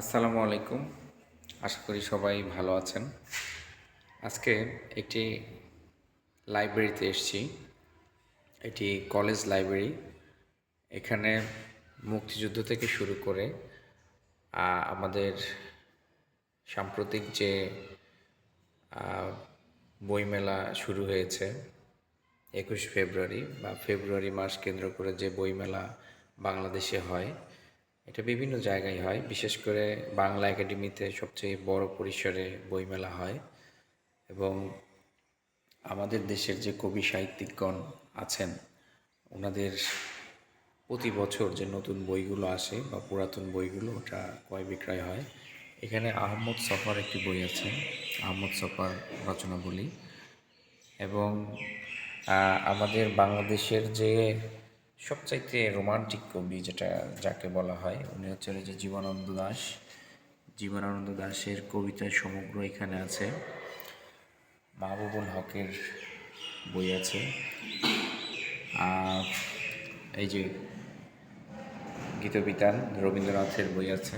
আসসালামু আলাইকুম। আশা করি সবাই ভালো আছেন। আজকে একটি লাইব্রেরিতে এসেছি। এটি কলেজ লাইব্রেরি। এখানে মুক্তিযুদ্ধ থেকে শুরু করে আমাদের সাম্প্রতিক যে বইমেলা শুরু হয়েছে একুশ ফেব্রুয়ারি বা ফেব্রুয়ারি মাস কেন্দ্র করে যে বইমেলা বাংলাদেশে হয় এটা বিভিন্ন জায়গায় হয়। বিশেষ করে বাংলা একাডেমিতে সবচেয়ে বড় পরিসরে বইমেলা হয় এবং আমাদের দেশের যে কবি সাহিত্যিকগণ আছেন, ওনাদের প্রতি বছর যে নতুন বইগুলো আসে বা পুরাতন বইগুলো, ওটা ক্রয় বিক্রয় হয়। এখানে আহমদ সফার একটি বই আছে, আহমদ সফার রচনাবলী। এবং আমাদের বাংলাদেশের যে সবচাইতে রোমান্টিক কবি যেটা, যাকে বলা হয়, উনি হচ্ছেন যে জীবনানন্দ দাস। জীবনানন্দ দাশের কবিতা সমগ্র এখানে আছে, মাহবুবুল হকের বই আছে। আর এই যে গীতবিতান রবীন্দ্রনাথের বই আছে।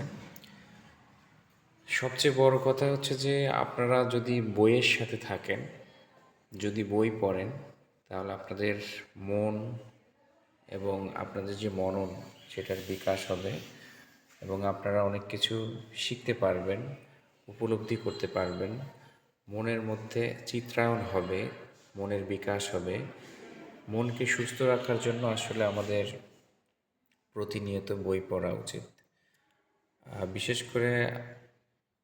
সবচেয়ে বড় কথা হচ্ছে যে, আপনারা যদি বইয়ের সাথে থাকেন, যদি বই পড়েন, তাহলে আপনাদের মন এবং আপনাদের যে মনন, সেটার বিকাশ হবে এবং আপনারা অনেক কিছু শিখতে পারবেন, উপলব্ধি করতে পারবেন। মনের মধ্যে চিত্রায়ন হবে, মনের বিকাশ হবে। মনকে সুস্থ রাখার জন্য আসলে আমাদের প্রতিনিয়ত বই পড়া উচিত। বিশেষ করে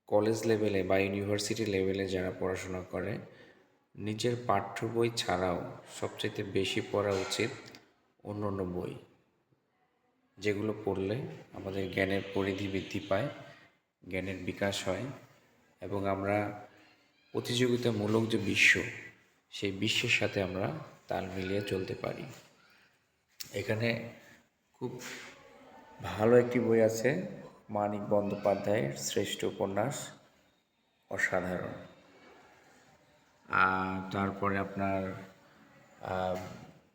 কলেজ লেভেলে বা ইউনিভার্সিটি লেভেলে যারা পড়াশোনা করে, নিজের পাঠ্য বই ছাড়াও সবচেয়ে বেশি পড়া উচিত অন্য অন্য বই। যেগুলো পড়লে আমাদের জ্ঞানের পরিধি বৃদ্ধি পায়, জ্ঞানের বিকাশ হয় এবং আমরা প্রতিযোগিতামূলক যে বিশ্ব, সেই বিশ্বের সাথে আমরা তাল মিলিয়ে চলতে পারি। এখানে খুব ভালো একটি বই আছে, মানিক বন্দ্যোপাধ্যায়ের শ্রেষ্ঠ উপন্যাস, অসাধারণ। আর তারপরে আপনার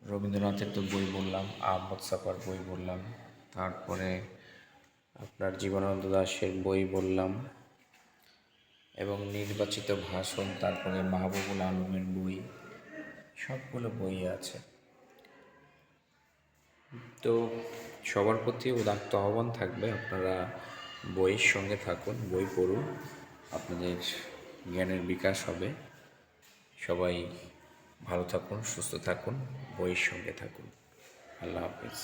রবীন্দ্রনাথের তো বই বললাম আহমদ সাফার বই বললাম, তারপরে আপনার জীবনানন্দ দাসের বই বললাম এবং নির্বাচিত ভাষণ, তারপরে মাহবুবুল আলমের বই, সবগুলো বই আছে। তো সবার প্রতি উদাত্ত আহ্বান থাকবে, আপনারা বইয়ের সঙ্গে থাকুন, বই পড়ুন, আপনাদের জ্ঞানের বিকাশ হবে। সবাই ভালো থাকুন সুস্থ থাকুন বইয়ের সঙ্গে থাকুন। আল্লাহ হাফিজ।